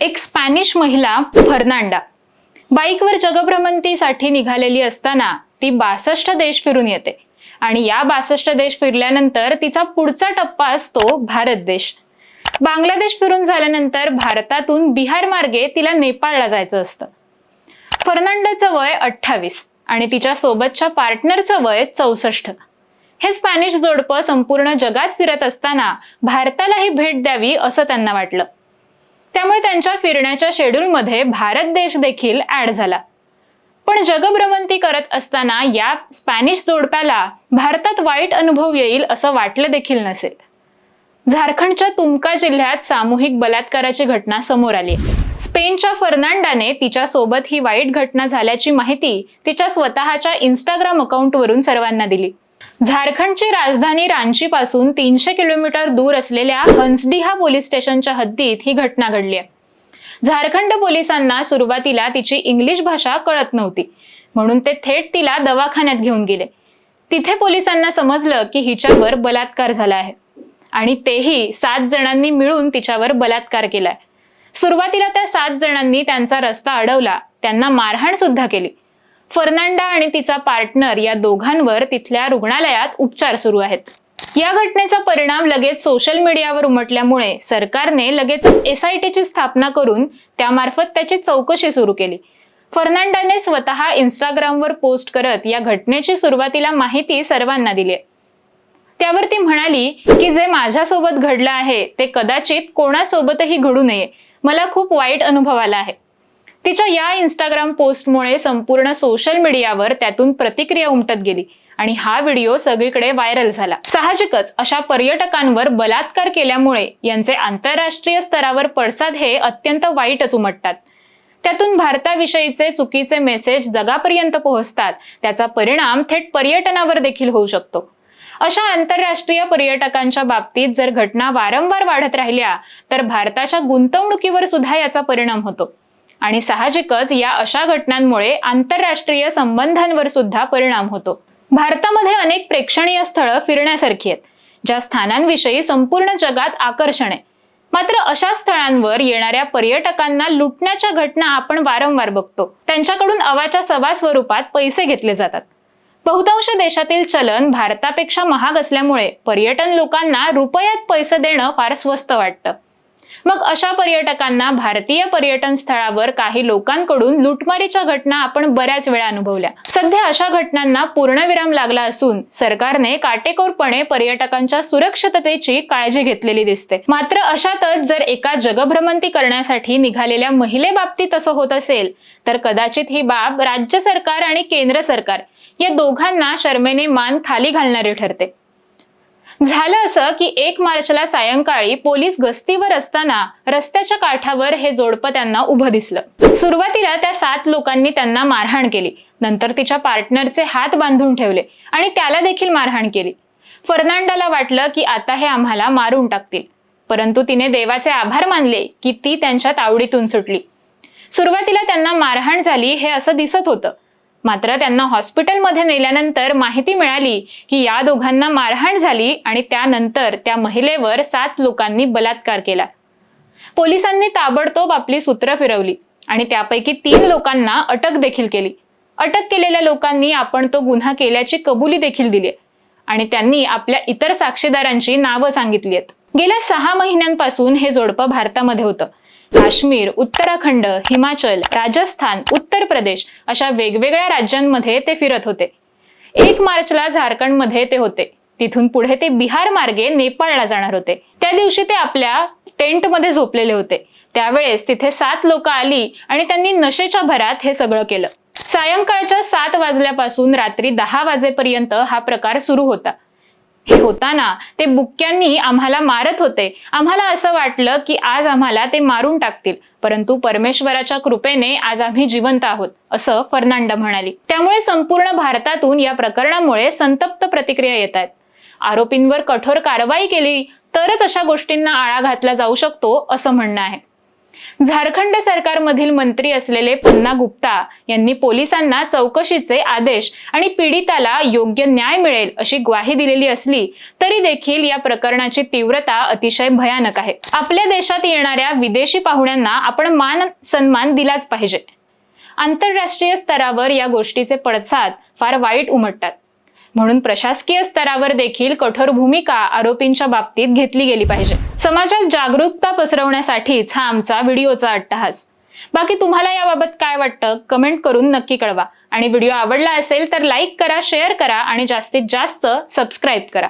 एक स्पॅनिश महिला फर्नांडा. बाईकवर जगभ्रमंतीसाठी निघालेली असताना ती बासष्ट देश फिरून येते. आणि या बासष्ट देश फिरल्यानंतर तिचा पुढचा टप्पा असतो भारत देश. बांगलादेश फिरून झाल्यानंतर भारतातून बिहार मार्गे तिला नेपाळला जायचं असतं. फर्नांडाचं वय अठ्ठावीस आणि तिच्या सोबतच्या पार्टनरचं वय चौसष्ट. हे स्पॅनिश जोडपं संपूर्ण जगात फिरत असताना भारतालाही भेट द्यावी असं त्यांना वाटलं. त्यामुळे त्यांच्या फिरण्याच्या शेड्यूलमध्ये भारत देश देखील ऍड झाला. पण जगभ्रमंती करत असताना या स्पॅनिश जोडप्याला भारतात वाईट अनुभव येईल असं वाटलं देखील नसेल. झारखंडच्या तुमका जिल्ह्यात सामूहिक बलात्काराची घटना समोर आली. स्पेनच्या फर्नांडाने तिच्या सोबत ही वाईट घटना झाल्याची माहिती तिच्या स्वतःच्या इंस्टाग्राम अकाउंटवरून सर्वांना दिली. झारखंडची राजधानी रांची पासून तीनशे किलोमीटर दूर असलेल्या हंसडिहा पोलीस स्टेशनच्या हद्दीत ही घटना घडली आहे. झारखंड पोलिसांना सुरुवातीला तिची इंग्लिश भाषा कळत नव्हती म्हणून ते थेट तिला दवाखान्यात घेऊन गेले. तिथे पोलिसांना समजलं की हिच्यावर बलात्कार झाला आहे आणि तेही सात जणांनी मिळून तिच्यावर बलात्कार केलाय. सुरुवातीला त्या सात जणांनी त्यांचा रस्ता अडवला त्यांना मारहाण सुद्धा केली. फर्नांडा आणि तिचा पार्टनर या दोघांवर तिथल्या रुग्णालयात उपचार सुरू आहेत. या घटनेचा परिणाम लगेच सोशल मीडियावर उमटल्यामुळे सरकारने लगेच एस आय टीची स्थापना करून त्यामार्फत त्याची चौकशी सुरू केली. फर्नांडाने स्वतः इंस्टाग्रामवर पोस्ट करत या घटनेची सुरुवातीला माहिती सर्वांना दिली त्यावर ती म्हणाली की जे माझ्यासोबत घडलं आहे ते कदाचित कोणासोबतही घडू नये. मला खूप वाईट अनुभव आला आहे. तिच्या या इंस्टाग्राम पोस्टमुळे संपूर्ण सोशल मीडियावर त्यातून प्रतिक्रिया उमटत गेली. आणि हा व्हिडिओ सगळीकडे व्हायरल झाला. साहजिकच अशा पर्यटकांवर बलात्कार केल्यामुळे यांचे आंतरराष्ट्रीय स्तरावर पडसाद हे अत्यंत वाईटच उमटतात. त्यातून भारताविषयीचे चुकीचे मेसेज जगापर्यंत पोहोचतात. त्याचा परिणाम थेट पर्यटनावर देखील होऊ शकतो. अशा आंतरराष्ट्रीय पर्यटकांच्या बाबतीत जर घटना वारंवार वाढत राहिल्या तर भारताच्या गुंतवणुकीवर सुद्धा याचा परिणाम होतो. आणि साहजिकच या अशा घटनांमुळे आंतरराष्ट्रीय संबंधांवर सुद्धा परिणाम होतो. भारतामध्ये अनेक प्रेक्षणीय स्थळं फिरण्यासारखी आहेत ज्या स्थानांविषयी संपूर्ण जगात आकर्षण आहे. मात्र अशा स्थळांवर येणाऱ्या पर्यटकांना लुटण्याच्या घटना आपण वारंवार बघतो. त्यांच्याकडून अवाच्या सवा स्वरूपात पैसे घेतले जातात. बहुतांश देशातील चलन भारतापेक्षा महाग असल्यामुळे पर्यटन लोकांना रुपयात पैसे देणं फार स्वस्त वाटतं. मग अशा पर्यटकांना भारतीय पर्यटन स्थळावर काही लोकांकडून लुटमारीच्या घटना आपण बऱ्याच वेळा अनुभवल्या. सध्या अशा घटनांना पूर्णविराम लागला असून सरकारने काटेकोरपणे पर्यटकांच्या सुरक्षिततेची काळजी घेतलेली दिसते. मात्र अशातच जर एका जगभ्रमंती करण्यासाठी निघालेल्या महिलेबाबतीत असं होत असेल तर कदाचित ही बाब राज्य सरकार आणि केंद्र सरकार या दोघांना शर्मेने मान खाली घालणारी ठरते. झालं असं की एक मार्चला सायंकाळी पोलीस गस्तीवर असताना रस्त्याच्या काठावर हे जोडपं त्यांना उभं दिसलं. सुरुवातीला त्या सात लोकांनी त्यांना मारहाण केली. नंतर तिच्या पार्टनरचे हात बांधून ठेवले आणि त्याला देखील मारहाण केली. फर्नांडाला वाटलं की आता हे आम्हाला मारून टाकतील. परंतु तिने देवाचे आभार मानले की ती त्यांच्या तावडीतून सुटली. सुरुवातीला त्यांना मारहाण झाली हे असं दिसत होतं. मात्र त्यांना हॉस्पिटलमध्ये नेल्यानंतर माहिती मिळाली की या दोघांना मारहाण झाली आणि त्यानंतर त्या महिलेवर सात लोकांनी बलात्कार केला. पोलिसांनी ताबडतोब आपली सूत्र फिरवली आणि त्यापैकी तीन लोकांना अटक देखील केली. अटक केलेल्या लोकांनी आपण तो गुन्हा केल्याची कबुली देखील दिली आणि त्यांनी आपल्या इतर साक्षीदारांची नावं सांगितली आहेत. गेल्या सहा महिन्यांपासून हे जोडपं भारतामध्ये होतं. काश्मीर उत्तराखंड हिमाचल राजस्थान उत्तर प्रदेश अशा वेगवेगळ्या राज्यांमध्ये ते फिरत होते. एक मार्चला झारखंडमध्ये ते होते. तिथून पुढे ते बिहार मार्गे नेपाळला जाणार होते. त्या दिवशी ते आपल्या टेंटमध्ये झोपलेले होते. त्यावेळेस तिथे सात लोक आली आणि त्यांनी नशेच्या भरात हे सगळं केलं. सायंकाळच्या सात वाजल्यापासून रात्री दहा वाजेपर्यंत हा प्रकार सुरू होता. हे होताना ते बुक्क्यांनी आम्हाला मारत होते. आम्हाला असं वाटलं की आज आम्हाला ते मारून टाकतील. परंतु परमेश्वराच्या कृपेने आज आम्ही जिवंत आहोत असं फर्नांडा म्हणाली. त्यामुळे संपूर्ण भारतातून या प्रकरणामुळे संतप्त प्रतिक्रिया येत आहेत आरोपींवर कठोर कारवाई केली तरच अशा गोष्टींना आळा घातला जाऊ शकतो असं म्हणणं आहे. झारखंड सरकारमधील मंत्री असलेले पन्ना गुप्ता यांनी पोलिसांना चौकशीचे आदेश आणि पीडिताला योग्य न्याय मिळेल अशी ग्वाही दिलेली असली तरी देखील या प्रकरणाची तीव्रता अतिशय भयानक आहे. आपल्या देशात येणाऱ्या विदेशी पाहुण्यांना आपण मान सन्मान दिलाच पाहिजे. आंतरराष्ट्रीय स्तरावर या गोष्टीचे पडसाद फार वाईट उमटतात. म्हणून प्रशासकीय स्तरावर देखील कठोर भूमिका आरोपींच्या बाबतीत घेतली गेली पाहिजे. समाजात जागरूकता पसरवण्यासाठीच हा आमचा व्हिडिओचा अट्टहास. बाकी तुम्हाला याबाबत काय वाटतं कमेंट करून नक्की कळवा. आणि व्हिडिओ आवडला असेल तर लाईक करा शेअर करा आणि जास्तीत जास्त सबस्क्राईब करा.